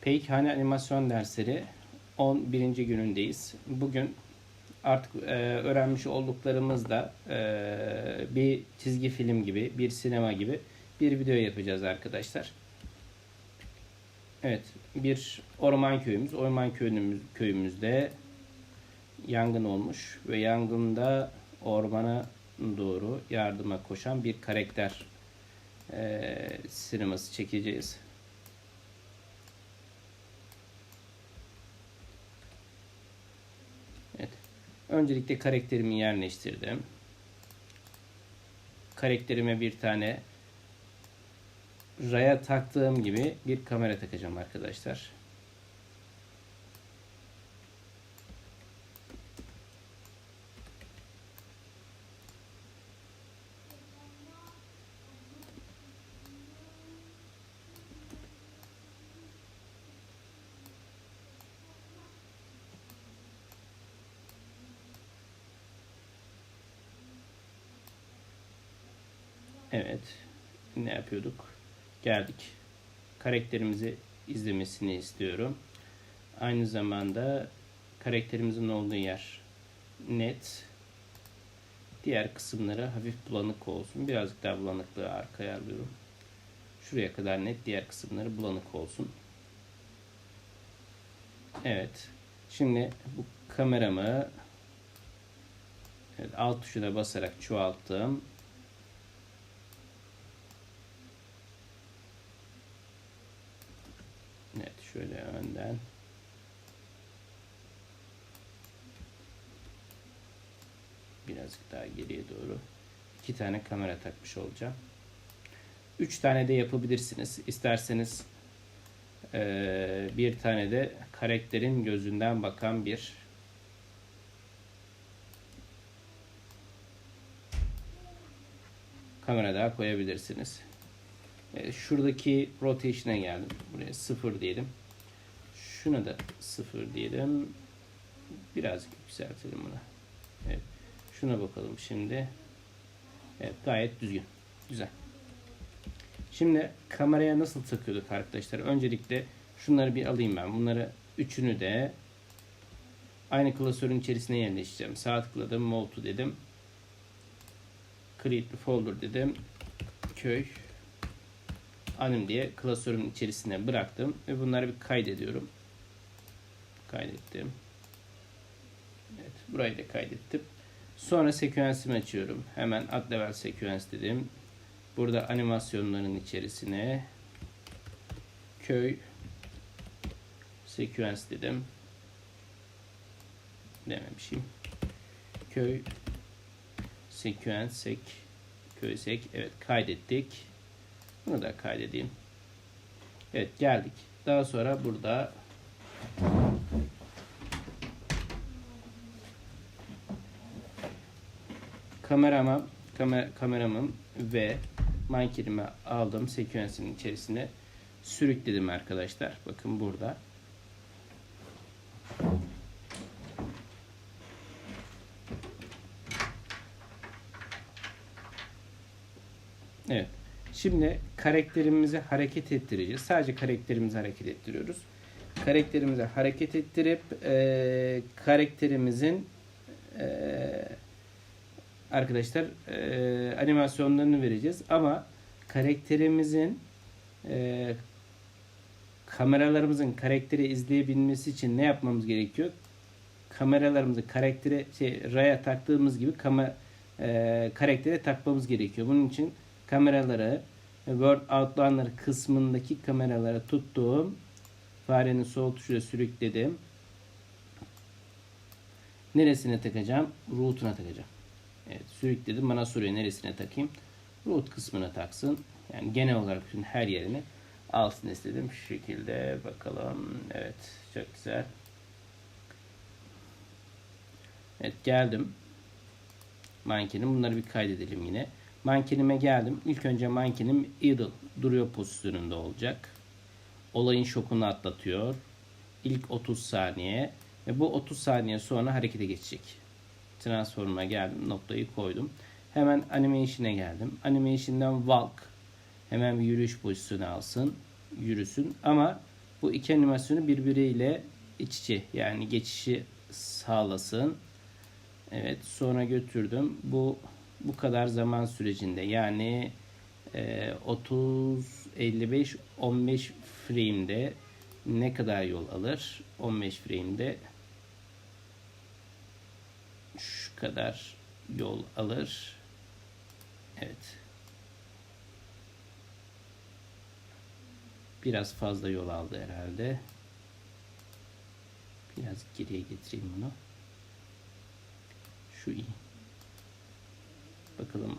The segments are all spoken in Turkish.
Peykhane animasyon dersleri 11. günündeyiz. Bugün artık e, öğrenmiş olduklarımızla e, bir çizgi film gibi, bir sinema gibi bir video yapacağız arkadaşlar. Evet, bir orman köyümüz, orman köyümüz, köyümüzde yangın olmuş ve yangında ormana doğru yardıma koşan bir karakter e, sineması çekeceğiz. Öncelikle karakterimi yerleştirdim. Karakterime bir tane raya taktığım gibi bir kamera takacağım arkadaşlar. Evet. Ne yapıyorduk? Geldik. Karakterimizi izlemesini istiyorum. Aynı zamanda karakterimizin olduğu yer net. Diğer kısımları hafif bulanık olsun. Birazcık daha bulanıklığı arkaya alıyorum. Şuraya kadar net. Diğer kısımları bulanık olsun. Evet. Şimdi bu kameramı evet, alt tuşuna basarak çoğalttım. Evet şöyle önden. Birazcık daha geriye doğru. iki tane kamera takmış olacağım. Üç tane de yapabilirsiniz. İsterseniz eee, bir tane de karakterin gözünden bakan bir kamera daha koyabilirsiniz. E, şuradaki rotation'a geldim. Buraya sıfır diyelim. Şuna da sıfır diyelim. Birazcık yükseltelim bunu. Evet. Şuna bakalım şimdi. Evet gayet düzgün. Güzel. Şimdi kameraya nasıl takıyorduk arkadaşlar? Öncelikle şunları bir alayım ben. Bunları üçünü de aynı klasörün içerisine yerleştireceğim. Sağ tıkladım. Move dedim. Create folder dedim. Köy anim diye klasörün içerisine bıraktım ve bunları bir kaydediyorum. Kaydettim. Evet, burayı da kaydettim. Sonra seküensimi açıyorum. Hemen add level seküens dedim. Burada animasyonların içerisine köy seküens dedim. Dememişim. Köy seküens sek köy sek evet kaydettik. Bunu da kaydedeyim. Evet geldik. Daha sonra burada kamerama kamer, kameramın ve mankenimi aldım seküensinin içerisine sürükledim arkadaşlar. Bakın burada. Evet. Şimdi karakterimizi hareket ettireceğiz. Sadece karakterimizi hareket ettiriyoruz. Karakterimizi hareket ettirip e, karakterimizin e, arkadaşlar e, animasyonlarını vereceğiz. Ama karakterimizin e, kameralarımızın karakteri izleyebilmesi için ne yapmamız gerekiyor? Kameralarımızı karaktere şey raya taktığımız gibi kama, e, karaktere takmamız gerekiyor. Bunun için kameraları Word Outliner kısmındaki kameralara tuttuğum farenin sol tuşuyla sürükledim. Neresine takacağım? Root'una takacağım. Evet sürükledim. Bana soruyor neresine takayım? Root kısmına taksın. Yani genel olarak bütün her yerini alsın istedim. Şu şekilde bakalım. Evet çok güzel. Evet geldim. Mankenim. Bunları bir kaydedelim yine. Mankenime geldim. İlk önce mankenim idle duruyor pozisyonunda olacak. Olayın şokunu atlatıyor. İlk 30 saniye ve bu 30 saniye sonra harekete geçecek. Transform'a geldim. Noktayı koydum. Hemen animation'e geldim. Animation'dan walk. Hemen bir yürüyüş pozisyonu alsın. Yürüsün. Ama Bu iki animasyonu birbiriyle iç içe yani geçişi sağlasın. Evet sonra götürdüm. Bu bu kadar zaman sürecinde yani e, 30 55 15 frame'de ne kadar yol alır? 15 frame'de şu kadar yol alır. Evet. Biraz fazla yol aldı herhalde. Biraz geriye getireyim bunu. Şu iyi. Bakalım.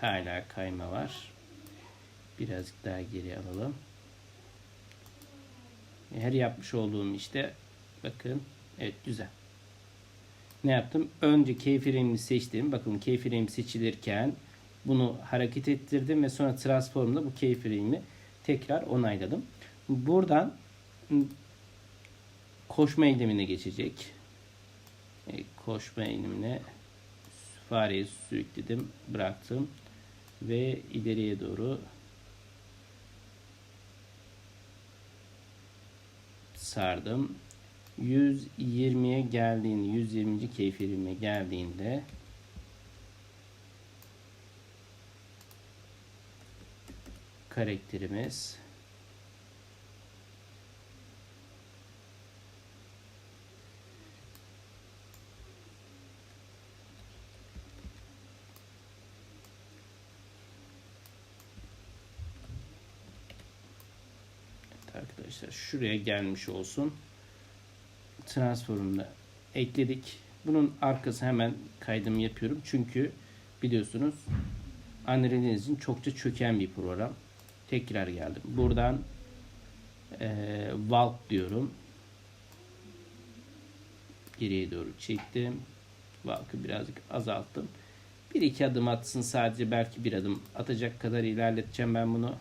Hala kayma var. Birazcık daha geri alalım. Her yapmış olduğum işte bakın evet güzel. Ne yaptım? Önce keyframe'i seçtim. Bakın keyframe seçilirken bunu hareket ettirdim ve sonra transformda bu keyframe'i tekrar onayladım. Buradan koşma eylemine geçecek. E, koşma eylemine fareyi sürükledim, bıraktım ve ileriye doğru sardım. 120'ye geldiğinde, 120. keyfirime geldiğinde karakterimiz arkadaşlar şuraya gelmiş olsun. Transform'da ekledik. Bunun arkası hemen kaydımı yapıyorum. Çünkü biliyorsunuz Unreal Engine çokça çöken bir program. Tekrar geldim. Buradan e, diyorum. Geriye doğru çektim. Valve'ı birazcık azalttım. Bir iki adım atsın sadece belki bir adım atacak kadar ilerleteceğim ben bunu.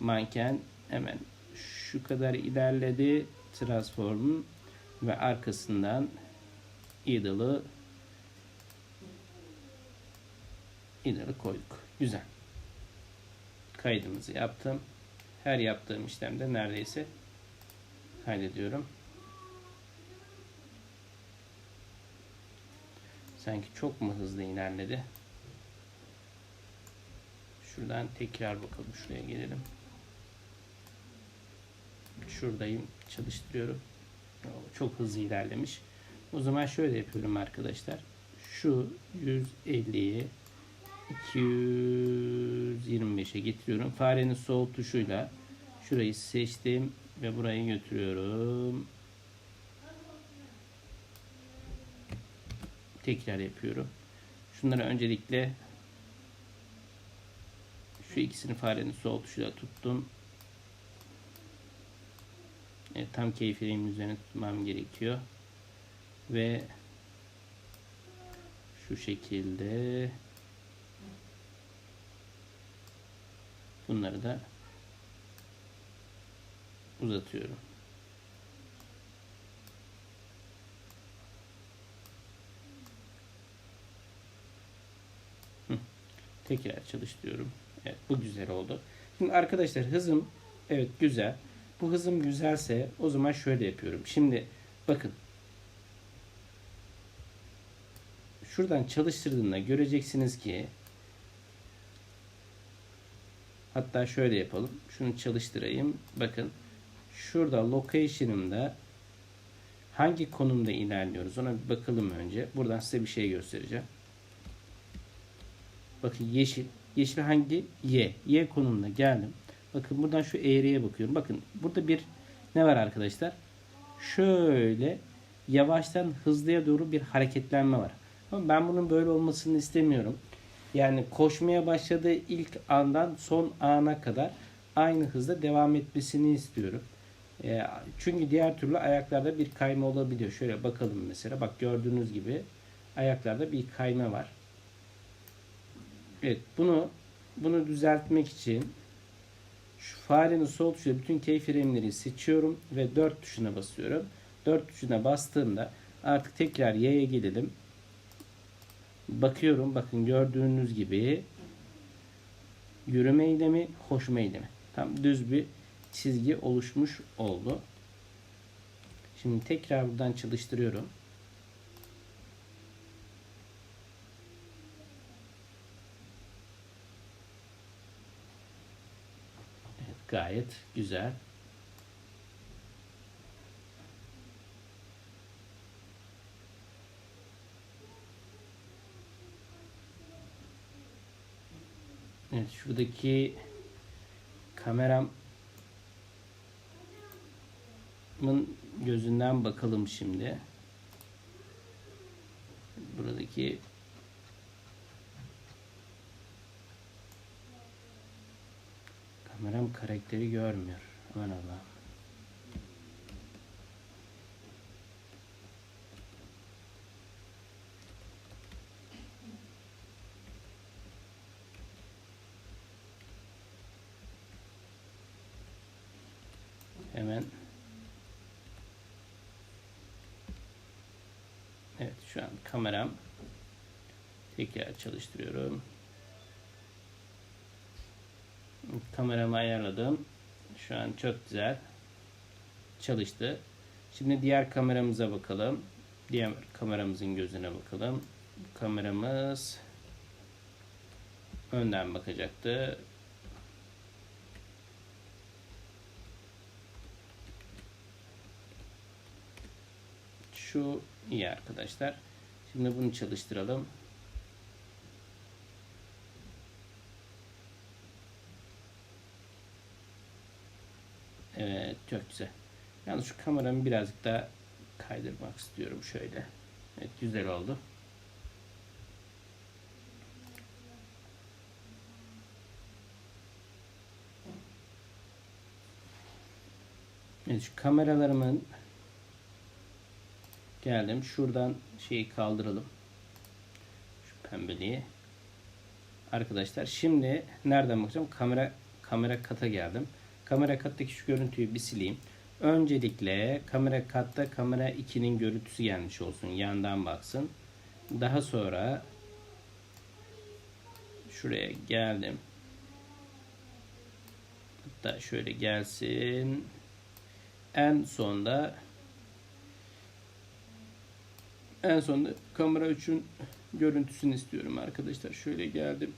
Manken hemen şu kadar ilerledi. Transform ve arkasından idol'ı idol'ı koyduk. Güzel. Kaydımızı yaptım. Her yaptığım işlemde neredeyse kaydediyorum. Sanki çok mu hızlı ilerledi? Şuradan tekrar bakalım. Şuraya gelelim. Şuradayım. Çalıştırıyorum. Çok hızlı ilerlemiş. O zaman şöyle yapıyorum arkadaşlar. Şu 150'yi 225'e getiriyorum. Farenin sol tuşuyla şurayı seçtim ve burayı götürüyorum. Tekrar yapıyorum. Şunları öncelikle şu ikisini farenin sol tuşuyla tuttum. Evet, tam keyfiliğimin üzerine tutmam gerekiyor. Ve şu şekilde bunları da uzatıyorum. Tekrar çalıştırıyorum. Evet bu güzel oldu. Şimdi arkadaşlar hızım evet güzel. Bu hızım güzelse o zaman şöyle yapıyorum. Şimdi bakın. Şuradan çalıştırdığında göreceksiniz ki hatta şöyle yapalım. Şunu çalıştırayım. Bakın. Şurada location'ımda hangi konumda ilerliyoruz ona bir bakalım önce. Buradan size bir şey göstereceğim. Bakın yeşil. Yeşil hangi? Y. Y konumuna geldim. Bakın buradan şu eğriye bakıyorum. Bakın burada bir ne var arkadaşlar? Şöyle yavaştan hızlıya doğru bir hareketlenme var. Ama ben bunun böyle olmasını istemiyorum. Yani koşmaya başladığı ilk andan son ana kadar aynı hızda devam etmesini istiyorum. E, çünkü diğer türlü ayaklarda bir kayma olabiliyor. Şöyle bakalım mesela. Bak gördüğünüz gibi ayaklarda bir kayma var. Evet bunu bunu düzeltmek için şu farenin sol tuşuyla bütün keyframe'leri seçiyorum ve 4 tuşuna basıyorum. 4 tuşuna bastığımda artık tekrar Y'ye gelelim. Bakıyorum. Bakın gördüğünüz gibi yürüme eylemi, koşma eylemi. Tam düz bir çizgi oluşmuş oldu. Şimdi tekrar buradan çalıştırıyorum. Evet, gayet güzel. Evet şuradaki kameramın gözünden bakalım şimdi. Buradaki kameram karakteri görmüyor. Aman Allah'ım. Hemen Evet şu an kameram tekrar çalıştırıyorum. Kameramı ayarladım. Şu an çok güzel çalıştı. Şimdi diğer kameramıza bakalım. Diğer kameramızın gözüne bakalım. Kameramız önden bakacaktı. Şu iyi arkadaşlar. Şimdi bunu çalıştıralım. Evet çok güzel. Yalnız şu kameramı birazcık daha kaydırmak istiyorum şöyle. Evet güzel oldu. Evet şu kameralarımın geldim. Şuradan şeyi kaldıralım. Şu pembeliği. Arkadaşlar şimdi nereden bakacağım? Kamera kamera kata geldim. Kamera kattaki şu görüntüyü bir sileyim. Öncelikle kamera katta kamera 2'nin görüntüsü gelmiş olsun. Yandan baksın. Daha sonra şuraya geldim. Hatta şöyle gelsin. En sonda en sonunda kamera 3'ün görüntüsünü istiyorum arkadaşlar. Şöyle geldim.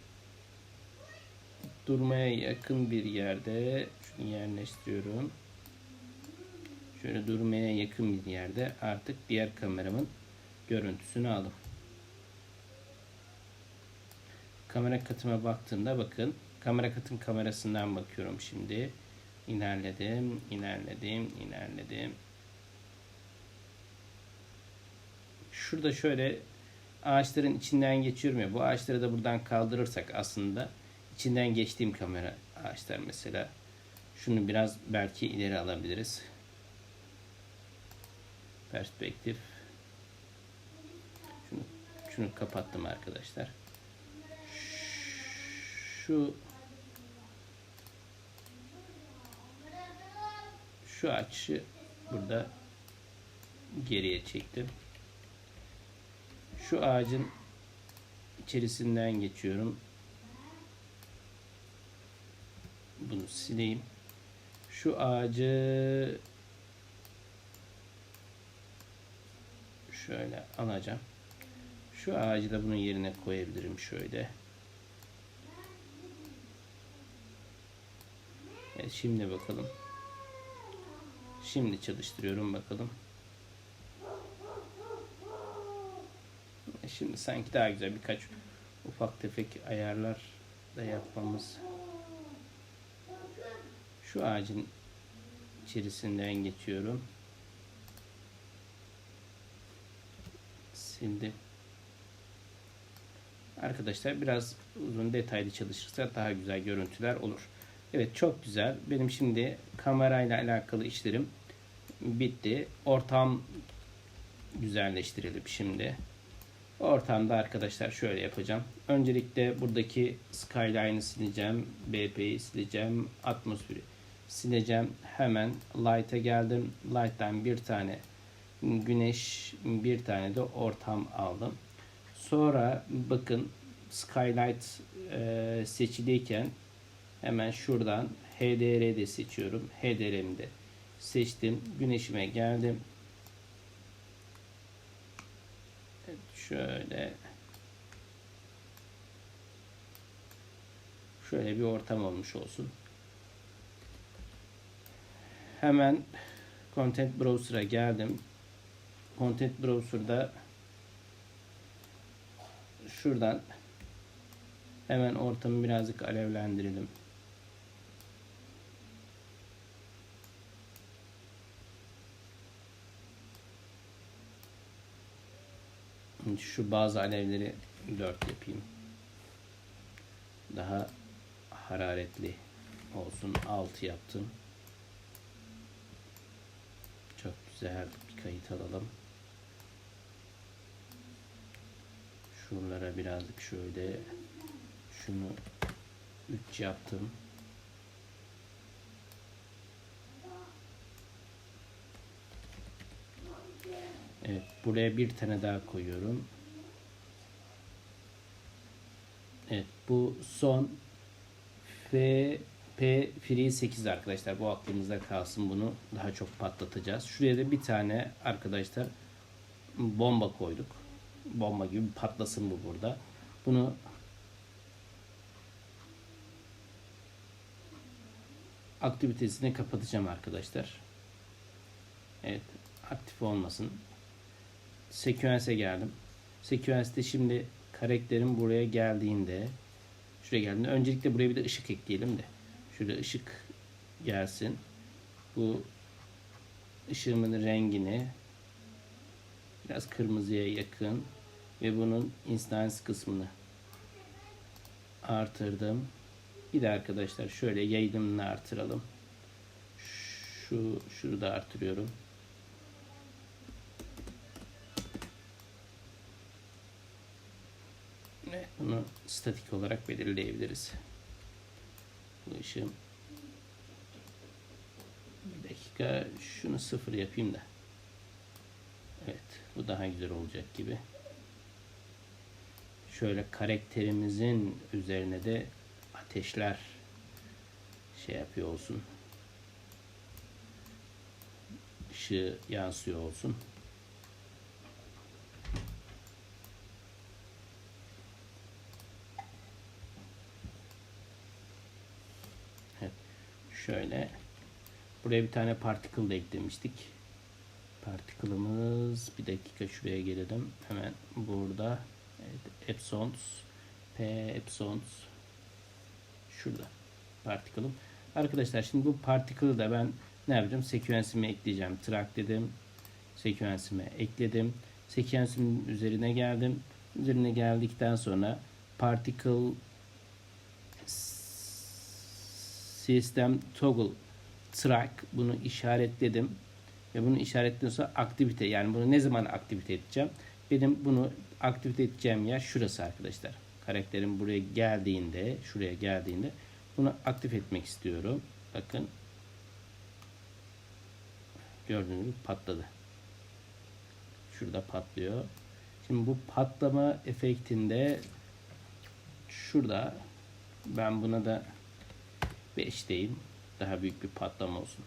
Durmaya yakın bir yerde yerleştiriyorum. Şöyle durmaya yakın bir yerde artık diğer kameramın görüntüsünü aldım. Kamera katıma baktığımda bakın kamera katın kamerasından bakıyorum şimdi. İlerledim, ilerledim, ilerledim. Şurada şöyle ağaçların içinden geçiyorum ya. Bu ağaçları da buradan kaldırırsak aslında içinden geçtiğim kamera ağaçlar mesela. Şunu biraz belki ileri alabiliriz. Perspektif. Şunu, şunu kapattım arkadaşlar. Şu şu açı burada geriye çektim. Şu ağacın içerisinden geçiyorum. Bunu sileyim. Şu ağacı şöyle alacağım. Şu ağacı da bunun yerine koyabilirim şöyle. Evet, şimdi bakalım. Şimdi çalıştırıyorum bakalım. Şimdi sanki daha güzel birkaç ufak tefek ayarlar da yapmamız. Şu ağacın içerisinden geçiyorum. Sildim. Arkadaşlar biraz uzun detaylı çalışırsa daha güzel görüntüler olur. Evet çok güzel. Benim şimdi kamerayla alakalı işlerim bitti. Ortam güzelleştirelim şimdi. Ortamda arkadaşlar şöyle yapacağım. Öncelikle buradaki skyline'ı sileceğim. BP'yi sileceğim. Atmosferi sileceğim. Hemen light'a geldim. Light'tan bir tane güneş, bir tane de ortam aldım. Sonra bakın skylight e, seçiliyken hemen şuradan HDR'de seçiyorum. HDR'mi seçtim. Güneşime geldim. Evet, şöyle şöyle bir ortam olmuş olsun. Hemen Content Browser'a geldim. Content Browser'da şuradan hemen ortamı birazcık alevlendirelim. Şu bazı alevleri 4 yapayım. Daha hararetli olsun. 6 yaptım. Güzel bir kayıt alalım. Şuralara birazcık şöyle şunu 3 yaptım. Evet, buraya bir tane daha koyuyorum. Evet, bu son F P Free 8 arkadaşlar. Bu aklımızda kalsın. Bunu daha çok patlatacağız. Şuraya da bir tane arkadaşlar bomba koyduk. Bomba gibi patlasın bu burada. Bunu aktivitesini kapatacağım arkadaşlar. Evet, aktif olmasın. Sequence'e geldim. Sequence'de şimdi karakterim buraya geldiğinde şuraya geldiğinde öncelikle buraya bir de ışık ekleyelim de. Şöyle ışık gelsin. Bu ışığımın rengini biraz kırmızıya yakın ve bunun instance kısmını artırdım. Bir de arkadaşlar şöyle yayılımını artıralım. Şu şurada artırıyorum. Evet, bunu statik olarak belirleyebiliriz. Bu ışığım bir dakika şunu sıfır yapayım da. Evet bu daha güzel olacak gibi. Şöyle karakterimizin üzerine de ateşler şey yapıyor olsun. Işığı yansıyor olsun. Şöyle buraya bir tane particle da eklemiştik. Particle'ımız bir dakika şuraya gelelim. Hemen burada evet, Epsons P Epsons şurada particle'ım. Arkadaşlar şimdi bu particle'ı da ben ne yapacağım? Sequence'ime ekleyeceğim. Track dedim. Sequence'ime ekledim. Sequence'imin üzerine geldim. Üzerine geldikten sonra particle system toggle track bunu işaretledim. Ve bunu işaretliyorsa aktivite yani bunu ne zaman aktivite edeceğim? Benim bunu aktivite edeceğim yer şurası arkadaşlar. Karakterim buraya geldiğinde şuraya geldiğinde bunu aktif etmek istiyorum. Bakın. Gördüğünüz gibi patladı. Şurada patlıyor. Şimdi bu patlama efektinde şurada ben buna da 5 diyeyim. Daha büyük bir patlama olsun.